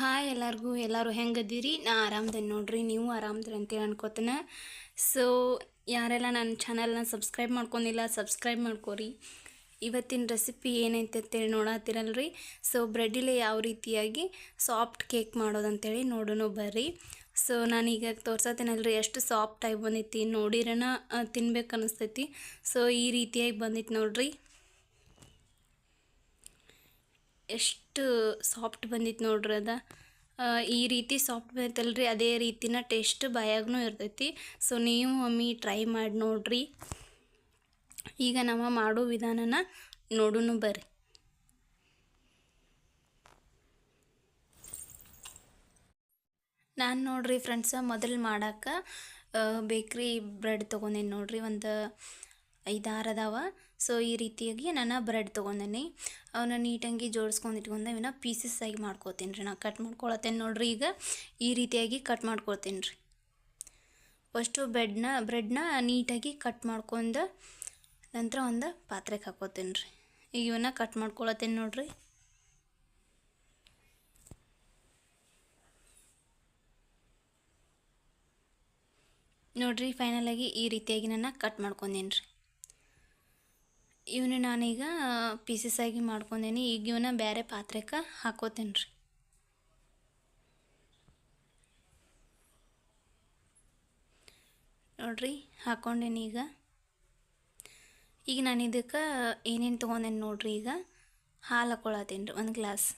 Hi ಎಲ್ಲರಿಗೂ, ಎಲ್ಲರೂ ಹೆಂಗದೀರಿ? ನಾ ಆರಾಮದೇನೆ ನೋಡ್ರಿ, ನೀವು ಆರಾಮದ್ರಿ ಅಂತೇಳಿ ಅನ್ಕೋತೇನೆ. ಸೊ ಯಾರೆಲ್ಲ ನನ್ನ ಚಾನಲ್ನ ಸಬ್ಸ್ಕ್ರೈಬ್ ಮಾಡ್ಕೊಂಡಿಲ್ಲ ಸಬ್ಸ್ಕ್ರೈಬ್ ಮಾಡ್ಕೋರಿ. ಇವತ್ತಿನ ರೆಸಿಪಿ ಏನೈತೆ ಅಂತೇಳಿ ನೋಡತ್ತೀರಲ್ರಿ ಸೊ ಬ್ರೆಡ್ಡಿಲೆ ಯಾವ ರೀತಿಯಾಗಿ ಸಾಫ್ಟ್ ಕೇಕ್ ಮಾಡೋದಂತೇಳಿ ನೋಡೋಣ ಬರ್ರಿ. ಸೊ ನಾನೀಗ ತೋರ್ಸತ್ತೇನಲ್ರಿ ಎಷ್ಟು ಸಾಫ್ಟ್ ಆಗಿ ಬಂದೈತಿ ನೋಡಿರೋಣ ತಿನ್ಬೇಕು ಅನಿಸ್ತೈತಿ ಸೊ ಈ ರೀತಿಯಾಗಿ ಬಂದಿತ್ತು ನೋಡ್ರಿ. ಎಷ್ಟು ಸಾಫ್ಟ್ ಬಂದಿತ್ತು ನೋಡ್ರಿ ಅದ. ಈ ರೀತಿ ಸಾಫ್ಟ್ ಬಂದೈತಲ್ರಿ ಅದೇ ರೀತಿನ ಟೇಸ್ಟ್ ಬಾಯಾಗೂ ಇರ್ತೈತಿ. ಸೊ ನೀವು ಒಮ್ಮೆ ಟ್ರೈ ಮಾಡಿ ನೋಡ್ರಿ. ಈಗ ನಾವು ಮಾಡೋ ವಿಧಾನನ ನೋಡೋಣ ಬರ್ರಿ. ನಾನು ನೋಡ್ರಿ ಫ್ರೆಂಡ್ಸ ಮೊದಲು ಮಾಡಕ್ಕೆ ಬೇಕ್ರಿ ಬ್ರೆಡ್ ತೊಗೊಂಡೇನಿ ನೋಡ್ರಿ, ಒಂದು ಐದಾರು ಅದಾವ ಸೊ ಈ ರೀತಿಯಾಗಿ ನಾನು ಬ್ರೆಡ್ ತೊಗೊಂಡೇನಿ. ಅವನ್ನ ನೀಟಾಗಿ ಜೋಡಿಸ್ಕೊಂಡು ಇಟ್ಕೊಂಡು ಇವನ್ನ ಪೀಸಸ್ ಆಗಿ ಮಾಡ್ಕೋತೀನಿ ರೀ ನಾ ಕಟ್ ಮಾಡ್ಕೊಳತ್ತೇನೆ ನೋಡ್ರಿ ಈಗ. ಈ ರೀತಿಯಾಗಿ ಕಟ್ ಮಾಡ್ಕೊಳ್ತೀನಿ ರೀ ಫಸ್ಟು ಬ್ರೆಡ್ನ ಬ್ರೆಡ್ನ ನೀಟಾಗಿ ಕಟ್ ಮಾಡ್ಕೊಂಡು ನಂತರ ಒಂದು ಪಾತ್ರೆಗೆ ಹಾಕೋತೀನಿ ರೀ ಈಗ ಇವನ್ನ ಕಟ್ ಮಾಡ್ಕೊಳತ್ತೇನೆ ನೋಡ್ರಿ. ನೋಡ್ರಿ ಫೈನಲಾಗಿ ಈ ರೀತಿಯಾಗಿ ನಾನು ಕಟ್ ಮಾಡ್ಕೊಂಡೇನಿ ರೀ ಇವನ್ನ ನಾನೀಗ ಪೀಸಸ್ ಆಗಿ ಮಾಡ್ಕೊಂಡೇನಿ. ಈಗ ಇವನ್ನ ಬೇರೆ ಪಾತ್ರೆಗೆ ಹಾಕೋತೇನೆ ರೀ ನೋಡ್ರಿ, ಹಾಕೊಂಡೇನಿ ಈಗ. ಈಗ ನಾನು ಇದಕ್ಕೆ ಏನೇನು ತೊಗೊಂಡೇನಿ ನೋಡ್ರಿ ಈಗ. ಹಾಲು ಹಾಕೊಳತ್ತೀನಿ ರೀ ಒಂದು ಗ್ಲಾಸ್.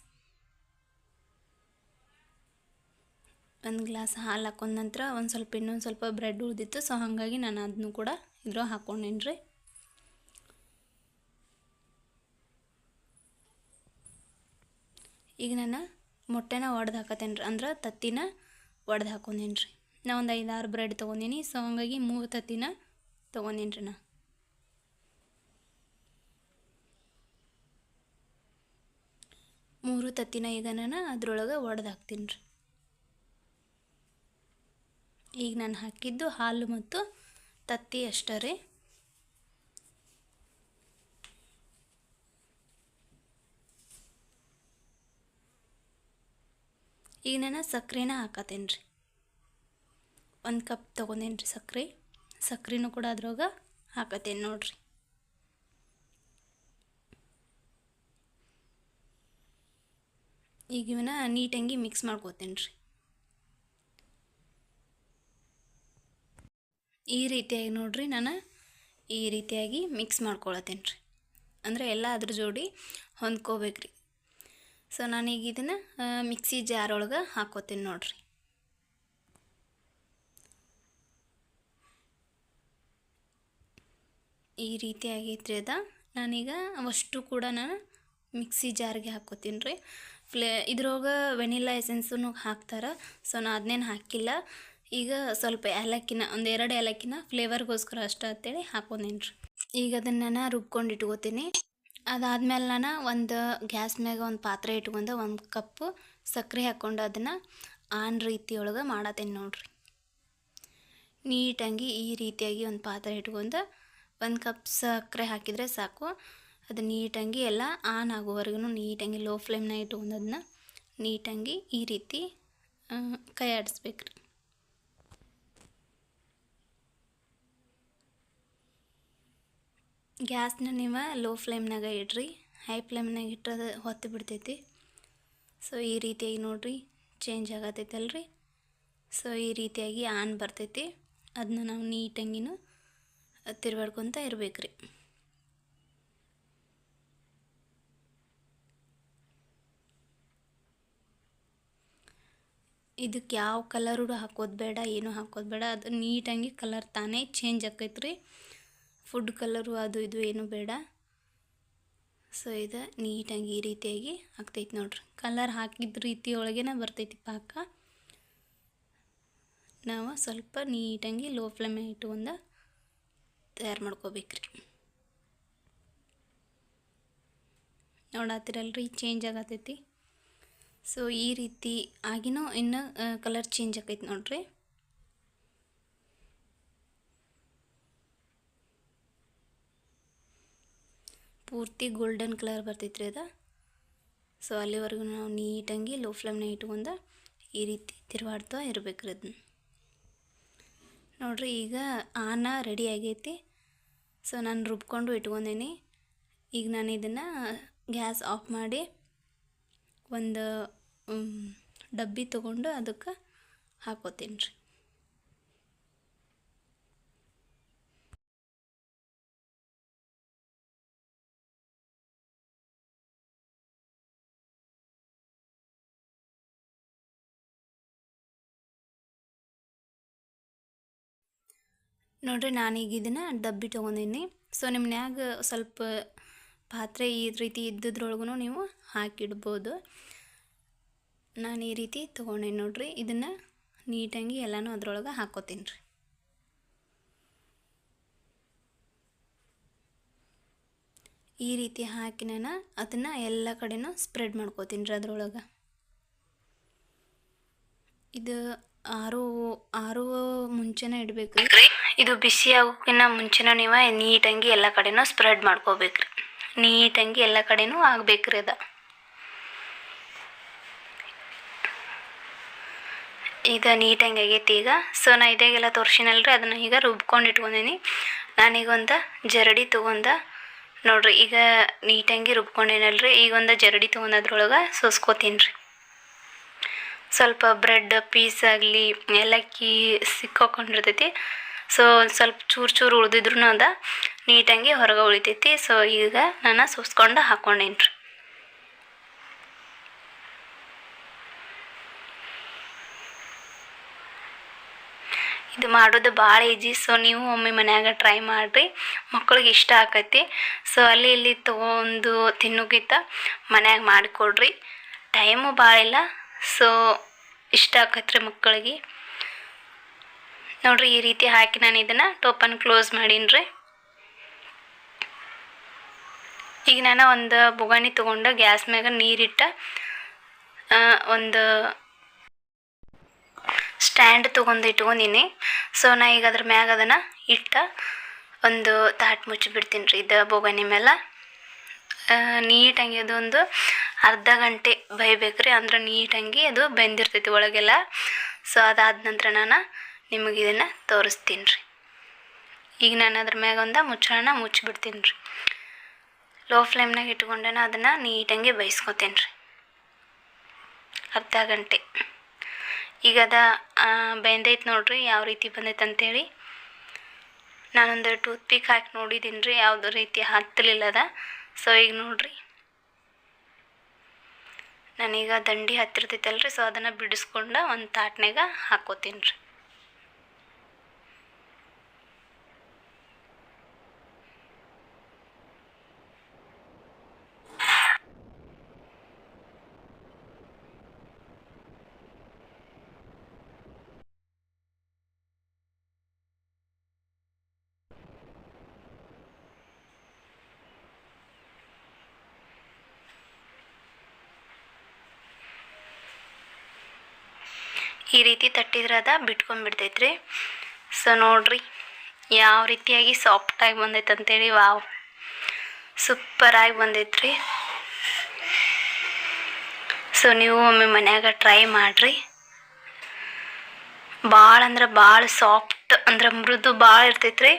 ಒಂದು ಗ್ಲಾಸ್ ಹಾಲು ಹಾಕೊಂಡ ನಂತರ ಒಂದು ಸ್ವಲ್ಪ ಇನ್ನೊಂದು ಸ್ವಲ್ಪ ಬ್ರೆಡ್ ಉಳಿದಿತ್ತು, ಸೊ ಹಾಗಾಗಿ ನಾನು ಅದನ್ನು ಕೂಡ ಇದ್ರೊಳಗೆ ಹಾಕ್ಕೊಂಡೇನಿ ರೀ ಈಗ ನಾನು ಮೊಟ್ಟೆನ ಒಡೆದು ಹಾಕತ್ತೇನೆ ರೀ ಅಂದ್ರೆ ತತ್ತಿನ ಒಡೆದು ಹಾಕೊಂಡೇನಿ ರೀ ನಾ ಒಂದು ಐದಾರು ಬ್ರೆಡ್ ತೊಗೊಂಡೀನಿ, ಸೊ ಹಂಗಾಗಿ ಮೂರು ತತ್ತಿನ ತೊಗೊಂಡೀನಿ ರೀ ನಾ. ಮೂರು ತತ್ತಿನ ಈಗ ನಾನು ಅದ್ರೊಳಗೆ ಒಡೆದು ಹಾಕ್ತೀನಿ ರೀ ಈಗ ನಾನು ಹಾಕಿದ್ದು ಹಾಲು ಮತ್ತು ತತ್ತಿ ಅಷ್ಟೇ ರೀ. ಈಗ ನಾನು ಸಕ್ಕರೆನ ಹಾಕತ್ತೇನೆ ರೀ ಒಂದು ಕಪ್ ತೊಗೊಂಡೇನಿ ರೀ ಸಕ್ಕರೆ ಸಕ್ಕರೆನೂ ಕೂಡ ಅದ್ರೊಳಗೆ ಹಾಕತ್ತೇನೆ ನೋಡ್ರಿ. ಈಗ ಇವನ್ನ ನೀಟಾಗಿ ಮಿಕ್ಸ್ ಮಾಡ್ಕೋತೇನೆ ರೀ ಈ ರೀತಿಯಾಗಿ ನೋಡ್ರಿ ನಾನು ಈ ರೀತಿಯಾಗಿ ಮಿಕ್ಸ್ ಮಾಡ್ಕೊಳತ್ತೇನೆ ರೀ ಅಂದರೆ ಎಲ್ಲ ಅದ್ರ ಜೋಡಿ ಹೊಂದ್ಕೋಬೇಕ್ರಿ. ಸೊ ನಾನೀಗ ಇದನ್ನು ಮಿಕ್ಸಿ ಜಾರ್ ಒಳಗೆ ಹಾಕೋತೀನಿ ನೋಡ್ರಿ. ಈ ರೀತಿ ಆಗೈತ್ರಿ ಅದ. ನಾನೀಗ ಅವಷ್ಟು ಕೂಡ ನಾನು ಮಿಕ್ಸಿ ಜಾರ್ಗೆ ಹಾಕೋತೀನಿ ರೀ. ಫ್ಲೇ ಇದ್ರೊಳಗೆ ವೆನಿಲಾ ಎಸೆನ್ಸನ್ನು ಹಾಕ್ತಾರೆ. ಸೊ ನಾನು ಅದನ್ನೇನು ಹಾಕಿಲ್ಲ. ಈಗ ಸ್ವಲ್ಪ ಏಲಕ್ಕಿನ, ಒಂದು ಎರಡು ಏಲಕ್ಕಿನ ಫ್ಲೇವರ್ಗೋಸ್ಕರ ಅಷ್ಟೇ ಅಂತೇಳಿ ಹಾಕೊಂಡೀನಿ ರೀ ಈಗ ಅದನ್ನು ನಾನು ರುಬ್ಕೊಂಡು ಇಟ್ಕೋತೀನಿ. ಅದಾದ್ಮೇಲೆ ನಾನು ಒಂದು ಗ್ಯಾಸ್ ಮ್ಯಾಗ ಒಂದು ಪಾತ್ರೆ ಇಟ್ಕೊಂಡು ಒಂದು ಕಪ್ಪು ಸಕ್ಕರೆ ಹಾಕ್ಕೊಂಡು ಅದನ್ನು ಆನ್ ರೀತಿಯೊಳಗೆ ಮಾಡತ್ತೇನೆ ನೋಡ್ರಿ. ನೀಟಾಗಿ ಈ ರೀತಿಯಾಗಿ ಒಂದು ಪಾತ್ರೆ ಇಟ್ಕೊಂಡು ಒಂದು ಕಪ್ ಸಕ್ಕರೆ ಹಾಕಿದರೆ ಸಾಕು. ಅದು ನೀಟಾಗಿ ಎಲ್ಲ ಆನ್ ಆಗೋವರೆಗೂ ನೀಟಾಗಿ ಲೋ ಫ್ಲೇಮ್ನ ಇಟ್ಕೊಂಡು ಅದನ್ನ ನೀಟಾಗಿ ಈ ರೀತಿ ಕೈ ಆಡಿಸ್ಬೇಕ್ರಿ ಗ್ಯಾಸ್ನ ನೀವು ಲೋ ಫ್ಲೇಮ್ನಾಗ ಇಡ್ರಿ ಹೈ ಫ್ಲೇಮ್ನಾಗ ಇಟ್ಟರೆ ಹೊತ್ತು ಬಿಡ್ತೈತಿ. ಸೊ ಈ ರೀತಿಯಾಗಿ ನೋಡ್ರಿ ಚೇಂಜ್ ಆಗತೈತಲ್ರಿ. ಸೊ ಈ ರೀತಿಯಾಗಿ ಆನ್ ಬರ್ತೈತಿ. ಅದನ್ನ ನಾವು ನೀಟಂಗಿನೂ ಇರಬೇಕು ರೀ ಇದಕ್ಕೆ ಯಾವ ಕಲರು ಹಾಕೋದು ಬೇಡ, ಏನು ಹಾಕೋದು ಬೇಡ, ಅದು ನೀಟಾಗಿ ಕಲರ್ ತಾನೇ ಚೇಂಜ್ ಆಕೈತ್ರಿ ಫುಡ್ ಕಲರು ಅದು ಇದು ಏನು ಬೇಡ ಸೊ ಇದು ನೀಟಾಗಿ ಈ ರೀತಿಯಾಗಿ ಆಗ್ತೈತೆ ನೋಡ್ರಿ ಕಲರ್ ಹಾಕಿದ ರೀತಿ ಬರ್ತೈತಿ ಪಾಕ ನಾವು ಸ್ವಲ್ಪ ನೀಟಾಗಿ ಲೋ ಫ್ಲೇಮ್ ಒಂದು ತಯಾರು ಮಾಡ್ಕೋಬೇಕ್ರಿ ನೋಡತ್ತಿರಲ್ರಿ ಚೇಂಜ್ ಆಗತೈತಿ ಸೊ ಈ ರೀತಿ ಆಗಿನೂ ಇನ್ನೂ ಕಲರ್ ಚೇಂಜ್ ಆಕೈತಿ ನೋಡ್ರಿ ಪೂರ್ತಿ ಗೋಲ್ಡನ್ ಕಲರ್ ಬರ್ತೈತ್ರಿ ಅದು. ಸೊ ಅಲ್ಲಿವರೆಗೂ ನಾವು ನೀಟಾಗಿ ಲೋ ಫ್ಲೇಮ್ನ ಇಟ್ಕೊಂಡು ಈ ರೀತಿ ತಿರುವಾಡ್ತಾ ರೀ ಅದನ್ನ ನೋಡಿರಿ, ಈಗ ಆನ ರೆಡಿ ಆಗೈತಿ. ಸೊ ನಾನು ರುಬ್ಕೊಂಡು ಇಟ್ಕೊಂಡೇನಿ. ಈಗ ನಾನು ಇದನ್ನು ಗ್ಯಾಸ್ ಆಫ್ ಮಾಡಿ ಒಂದು ಡಬ್ಬಿ ತೊಗೊಂಡು ಅದಕ್ಕೆ ಹಾಕೋತೀನಿ ರೀ ನೋಡ್ರಿ ನಾನೀಗ ಇದನ್ನು ಡಬ್ಬಿ ತೊಗೊಂಡಿನಿ. ಸೊ ನಿಮ್ಮ ಮನ್ಯಾಗ ಸ್ವಲ್ಪ ಪಾತ್ರೆ ಈ ರೀತಿ ಇದ್ದದ್ರೊಳಗೂ ನೀವು ಹಾಕಿಡ್ಬೋದು. ನಾನು ಈ ರೀತಿ ತೊಗೊಂಡೇನಿ ನೋಡ್ರಿ. ಇದನ್ನು ನೀಟಾಗಿ ಎಲ್ಲನೂ ಅದ್ರೊಳಗೆ ಹಾಕೋತೀನಿ ರೀ ಈ ರೀತಿ ಹಾಕಿ ನಾನು ಅದನ್ನು ಎಲ್ಲ ಕಡೆನೂ ಸ್ಪ್ರೆಡ್ ಮಾಡ್ಕೋತೀನಿ ರೀ ಅದರೊಳಗೆ. ಇದು ಆರು ಆರು ಮುಂಚೆನೇ ಇಡಬೇಕು ರೀ. ಇದು ಬಿಸಿ ಆಗೋಕ್ಕಿಂತ ಮುಂಚೆನೇ ನೀವು ನೀಟಾಗಿ ಎಲ್ಲ ಕಡೆನೂ ಸ್ಪ್ರೆಡ್ ಮಾಡ್ಕೋಬೇಕ್ರಿ. ನೀಟಾಗಿ ಎಲ್ಲ ಕಡೆನೂ ಆಗ್ಬೇಕ್ರಿ ಅದ. ಈಗ ನೀಟಾಗಿ ಆಗೈತಿ ಈಗ. ಸೊ ನಾ ಇದಾಗೆಲ್ಲ ತೋರಿಸಿನಲ್ರಿ, ಅದನ್ನು ಈಗ ರುಬ್ಕೊಂಡು ಇಟ್ಕೊಂಡೀನಿ. ನಾನೀಗೊಂದು ಜರಡಿ ತೊಗೊಂಡ ನೋಡ್ರಿ, ಈಗ ನೀಟಾಗಿ ರುಬ್ಕೊಂಡೇನಲ್ರಿ ಈಗ ಒಂದು ಜರಡಿ ತೊಗೊಂಡು ಅದ್ರೊಳಗೆ ಸೋಸ್ಕೋತೀನಿ ರೀ. ಸ್ವಲ್ಪ ಬ್ರೆಡ್ ಪೀಸ್ ಆಗಲಿ ಏಲಕ್ಕಿ ಸಿಕ್ಕಾಕೊಂಡಿರ್ತೈತಿ. ಸೊ ಸ್ವಲ್ಪ ಚೂರು ಚೂರು ಉಳಿದಿದ್ರು ಅದ, ನೀಟಾಗಿ ಹೊರಗೆ ಉಳಿತೈತಿ. ಸೊ ಈಗ ನಾನು ಸುಸ್ಕೊಂಡು ಹಾಕ್ಕೊಂಡೇನಿ ರೀ ಇದು ಮಾಡೋದು ಭಾಳ ಈಜಿ. ಸೊ ನೀವು ಒಮ್ಮೆ ಮನ್ಯಾಗ ಟ್ರೈ ಮಾಡಿರಿ. ಮಕ್ಕಳಿಗೆ ಇಷ್ಟ ಆಕತಿ. ಸೊ ಅಲ್ಲಿ ಇಲ್ಲಿ ತೊಗೊಂಡು ತಿನ್ನೋಕ್ಕಿಂತ ಮನ್ಯಾಗ ಮಾಡಿಕೊಡ್ರಿ. ಟೈಮು ಭಾಳ ಇಲ್ಲ. ಸೊ, ಇಷ್ಟ ಆಗತ್ರಿ ಮಕ್ಕಳಿಗೆ. ನೋಡ್ರಿ, ಈ ರೀತಿ ಹಾಕಿ ನಾನು ಇದನ್ನು ಟೋಪನ್ ಕ್ಲೋಸ್ ಮಾಡೀನಿ ಈಗ ನಾನು ಒಂದು ಬುಗಾಣಿ ತೊಗೊಂಡು ಗ್ಯಾಸ್ ಮ್ಯಾಗ ನೀರಿಟ್ಟ ಒಂದು ಸ್ಟ್ಯಾಂಡ್ ತೊಗೊಂಡು ಇಟ್ಕೊಂಡಿನಿ. ಸೊ, ನಾ ಈಗ ಅದ್ರ ಮ್ಯಾಗ ಅದನ್ನು ಇಟ್ಟ, ಒಂದು ತಾಟ್ ಮುಚ್ಚಿಬಿಡ್ತೀನಿ ರೀ, ಇದು ಬೊಗಾನಿ ಮೇಲೆ ನೀಟಾಗಿ ಅದೊಂದು ಅರ್ಧ ಗಂಟೆ ಬೇಯ್ಬೇಕ್ರಿ ಅಂದ್ರೆ ನೀಟಾಗಿ ಅದು ಬೆಂದಿರ್ತೈತಿ ಒಳಗೆಲ್ಲ. ಸೊ ಅದಾದ ನಂತರ ನಾನು ನಿಮಗೆ ಇದನ್ನು ತೋರಿಸ್ತೀನಿ ರೀ ಈಗ ನಾನು ಅದ್ರ ಮ್ಯಾಗ ಒಂದು ಮುಚ್ಚಳನ ಮುಚ್ಚಿಬಿಡ್ತೀನಿ ರೀ ಲೋ ಫ್ಲೇಮ್ನಾಗ ಇಟ್ಕೊಂಡೇನ ಅದನ್ನು ನೀಟಾಗಿ ಬೇಯಿಸ್ಕೊತೀನಿ ರೀ ಅರ್ಧ ಗಂಟೆ. ಈಗ ಅದ ಬೆಂದೈತೆ ನೋಡ್ರಿ, ಯಾವ ರೀತಿ ಬಂದೈತೆ ಅಂತೇಳಿ. ನಾನೊಂದು ಟೂತ್ ಪಿಕ್ ಹಾಕಿ ನೋಡಿದ್ದೀನಿ ರೀ ಯಾವುದೋ ರೀತಿ ಹತ್ತಲಿಲ್ಲದ. ಸೊ ಈಗ ನೋಡ್ರಿ. ನಾನೀಗ ದಂಡಿ ಹತ್ತಿರ್ತೈತಲ್ರಿ ಸೊ ಅದನ್ನು ಬಿಡಿಸ್ಕೊಂಡು ಒಂದು ತಾಟ್ನಾಗ ಹಾಕೋತೀನಿ ರೀ ಈ ರೀತಿ ತಟ್ಟಿದ್ರೆ ಅದ, ಬಿಟ್ಕೊಂಡ್ಬಿಡ್ತೈತ್ರಿ. ಸೊ ನೋಡ್ರಿ, ಯಾವ ರೀತಿಯಾಗಿ ಸಾಫ್ಟಾಗಿ ಬಂದೈತೆ ಅಂತೇಳಿ, ವಾವ್. ಸೂಪರಾಗಿ ಬಂದೈತ್ರಿ. ಸೊ ನೀವು ಒಮ್ಮೆ ಮನ್ಯಾಗ ಟ್ರೈ ಮಾಡಿರಿ. ಭಾಳ ಅಂದ್ರೆ ಭಾಳ ಸಾಫ್ಟ್ ಅಂದ್ರೆ ಮೃದು ಭಾಳ ಇರ್ತೈತ್ರಿ.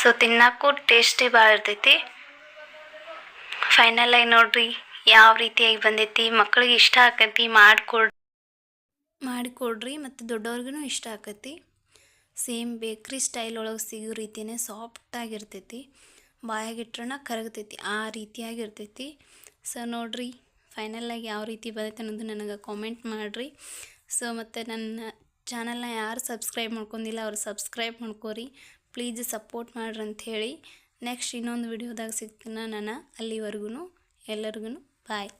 ಸೊ ತಿನ್ನಕ್ಕೂ ಟೇಸ್ಟಿ ಭಾಳ ಇರ್ತೈತಿ. ಫೈನಲ್ ಆಗಿ ನೋಡ್ರಿ, ಯಾವ ರೀತಿಯಾಗಿ ಬಂದೈತಿ, ಮಕ್ಳಿಗೆ ಇಷ್ಟ ಆಕೈತಿ ಮಾಡಿಕೊಡ್ ಮಾಡಿಕೊಡ್ರಿ ಮತ್ತು ದೊಡ್ಡವ್ರಿಗೂ ಇಷ್ಟ ಆಕತಿ. ಸೇಮ್ ಬೇಕ್ರಿ ಸ್ಟೈಲ್ ಒಳಗೆ ಸಿಗೋ ರೀತಿಯೇ ಸಾಫ್ಟಾಗಿರ್ತೈತಿ ಬಾಯಾಗಿಟ್ರನ ಕರಗ್ತೈತಿ, ಆ ರೀತಿಯಾಗಿರ್ತೈತಿ. ಸೊ ನೋಡ್ರಿ ಫೈನಲಾಗಿ ಯಾವ ರೀತಿ ಬರುತ್ತೆ ಅನ್ನೋದು ನನಗೆ ಕಾಮೆಂಟ್ ಮಾಡಿರಿ. ಸೊ ಮತ್ತು ನನ್ನ ಚಾನಲ್ನ ಯಾರು ಸಬ್ಸ್ಕ್ರೈಬ್ ಮಾಡ್ಕೊಂಡಿಲ್ಲ ಅವ್ರು ಸಬ್ಸ್ಕ್ರೈಬ್ ಮಾಡ್ಕೋರಿ. ಪ್ಲೀಸ್ ಸಪೋರ್ಟ್ ಮಾಡ್ರಿ ಅಂಥೇಳಿ ನೆಕ್ಸ್ಟ್ ಇನ್ನೊಂದು ವಿಡಿಯೋದಾಗ ಸಿಗ್ತೀನಿ ನಾನು ಅಲ್ಲಿವರೆಗೂ ಎಲ್ಲರಿಗೂ ಬಾಯ್